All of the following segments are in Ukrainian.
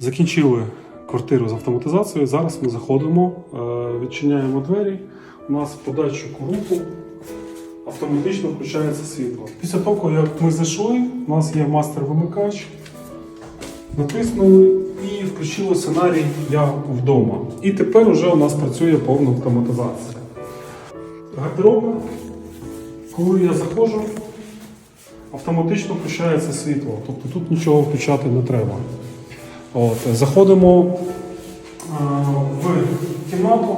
Закінчили квартиру з автоматизацією. Зараз ми заходимо, е, відчиняємо двері. У нас по датчику руху автоматично включається світло. Після того, як ми зайшли, у нас є мастер-вимикач. Натиснули і включили сценарій Я вдома. І тепер уже у нас працює повна автоматизація. Гардеробна. Коли я заходжу, автоматично включається світло. Тобто тут нічого включати не треба. От, заходимо в кімнату.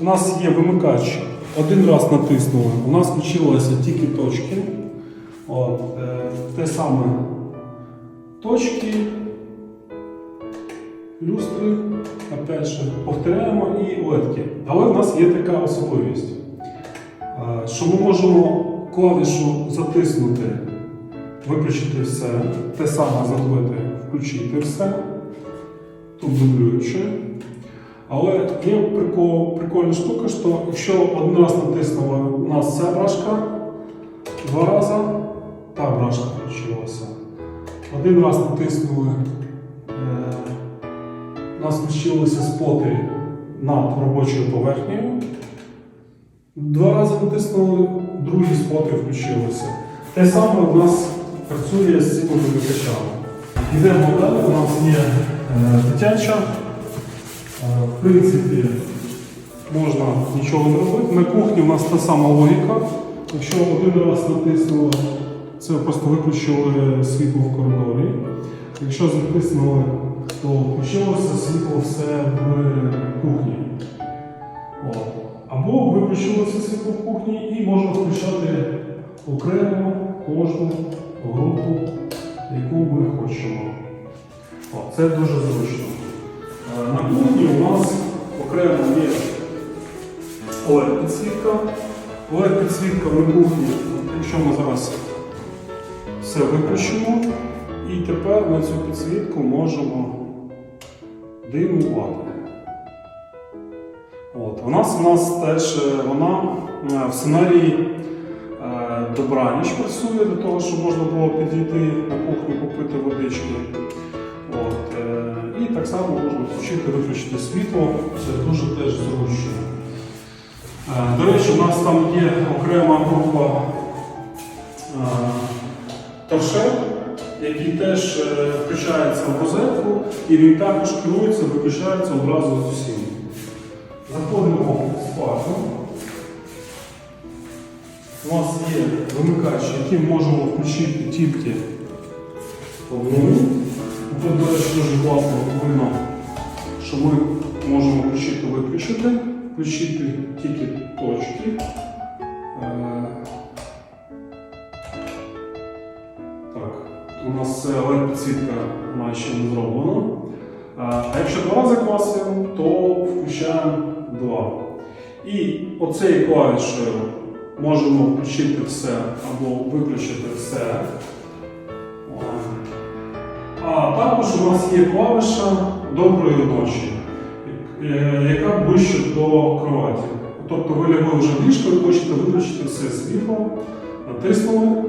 У нас є вимикач. Один раз натиснули. У нас включилися тільки точки. От, е, те саме точки, люстри, опять же, повторяємо і ледки. Але в нас є така особливість, е, що ми можемо клавішу затиснути, виключити все, те саме зробити, включити все. Тут дублюючи. Але є прикол, прикольна штука, що якщо один раз натиснули у нас ця брашка, два рази та брашка включилася. Один раз натиснули, е, нас включилися споти над робочою поверхнею. Два рази натиснули, другі споти включилися. Те саме у нас працює з цими вимикачами. Йдемо далі, у нас є дитяча. Е, В принципі, можна нічого не робити. На кухні у нас та сама логіка. Якщо один раз натиснули, це просто виключили світло в коридорі. Якщо затиснули, то включилося світло все в кухні. Або виключили все світло в кухні і можна включати окремо кожну групу, яку ми хочемо. Це дуже зручно. Е, На кухні у нас окремо є LED-підсвітка. LED-підсвітка на кухні, якщо ми зараз все виключимо, і тепер на цю підсвітку можемо димувати. От. У нас у нас теж е, вона е, в сценарії е, добраніч працює для того, щоб можна було підійти на кухню, попити водички. От, е, і так само можна включити, виключити світло, це дуже теж зручно. Е, До речі, у нас там є окрема група е, торшер, який теж включається в розетку, і він також керується, виключається одразу з усім. Заходимо в спальню. У нас є вимикач, який можемо включити тільки одну. Тут, до речі, дуже класно видно, що ми можемо включити виключити, включити тільки точки. Е, Так, у нас LED підсвітка має ще не зроблена. Е, А якщо два рази класимо, то включаємо два. І оцею клавішею можемо включити все або виключити все. А також у нас є клавіша доброї ночі, е, яка ближче до кроваті. Тобто ви лягли вже ліжко і хочете виключити все світло, натиснули,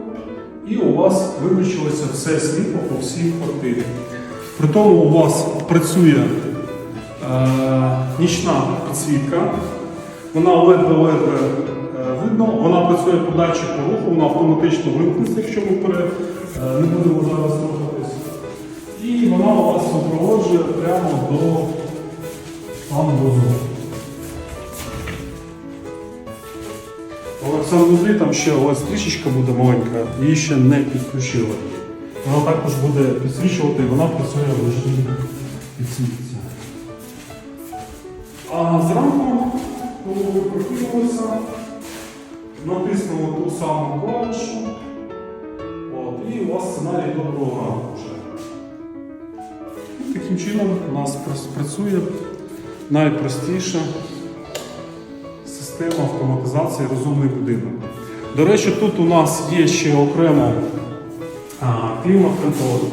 і у вас виключилося все світло по всій квартирі. При тому у вас працює е, нічна підсвітка, вона ледве-ледве е, видно, вона працює по датчику руху, вона автоматично вимкнеться, якщо ми е, не будемо зараз рухатись. І вона у вас супроводжує прямо до в санвузлі там ще ось стрічечка буде маленька, її ще не підключили. Вона також буде підсвічувати, і вона працює в режимі підсвітці. А зранку, коли ви прокинулися, натиснули ту саму клавішу, от, і у вас сценарій доброго вже. І таким чином у нас працює найпростіша система автоматизації розумний будинок. До речі, тут у нас є ще окремо клімат-контроль.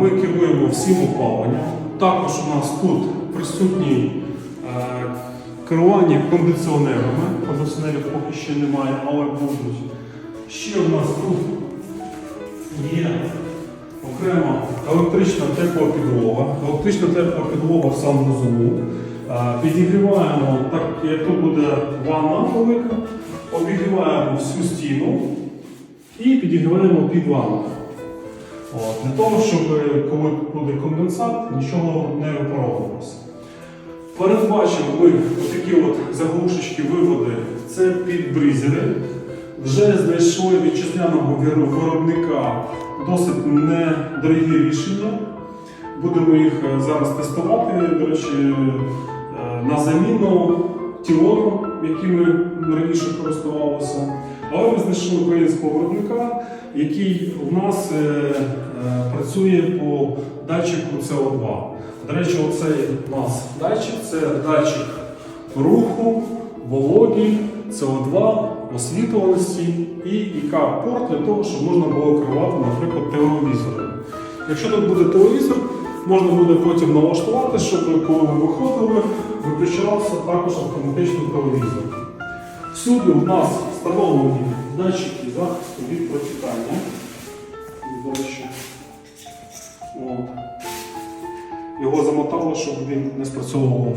Ми керуємо всім опаленням. Також у нас тут присутні керування кондиціонерами. Кондиціонерів поки ще немає, але будуть. Ще у нас тут є окремо електрична тепла підлога. Електрична тепла підлога в санвузлу. Е, Підігріваємо, так як тут буде ванна велика, обігріваємо всю стіну і підігріваємо під ванну. От, для того, щоб коли буде конденсат, нічого не випаровувалося. Передбачимо ми такі от заглушечки виводи, це під бризери. Вже знайшли вітчизняного виробника досить недорогі рішення. Будемо їх е, зараз тестувати. До речі, е, на заміну тілону, якими ми раніше користувалися. Але ми знайшли українського виробника, який у нас е, працює по датчику СО2. До речі, оцей у нас датчик це датчик руху, вологі, СО2, освітлюваності і ІК-порт для того, щоб можна було керувати, наприклад, телевізором. Якщо тут буде телевізор, можна буде потім налаштувати, щоб коли ви виходили, виключався також автоматично телевізор. Всюди у нас встановлені датчики захисту від протікання. Його замотали, щоб він не спрацьовував.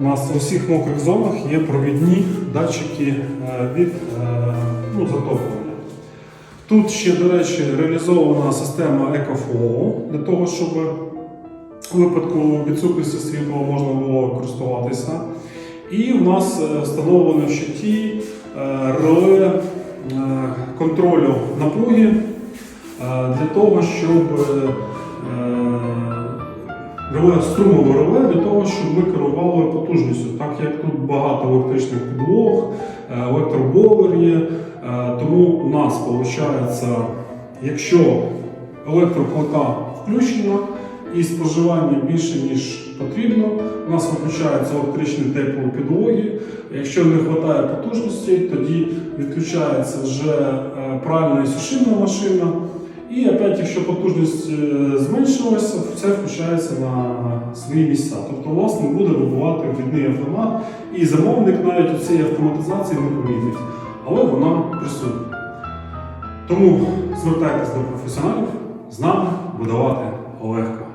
У нас у всіх мокрих зонах є провідні датчики е, від е, ну, затоплення. Тут ще, до речі, реалізована система EcoFlow для того, щоб у випадку відсутності світла можна було користуватися. І в нас е, встановлено в щиті реле контролю напруги для того, щоб реле струмове реле для того, щоб ми керували потужністю, так як тут багато електричних підлог, е, електробовер є. е, Тому у нас виходить, якщо електроплита включена і споживання більше, ніж потрібно, у нас виключаються електричні теплові підлоги. Якщо не вистачає потужності, тоді відключається вже е, пральна і сушильна машина. І опять, якщо потужність е, зменшилася, все включається на свої місця. Тобто власне буде вибувати відний автомат, і замовник навіть у цій автоматизації не помітить, але вона присутня. Тому звертайтесь до професіоналів, з нами будувати легко.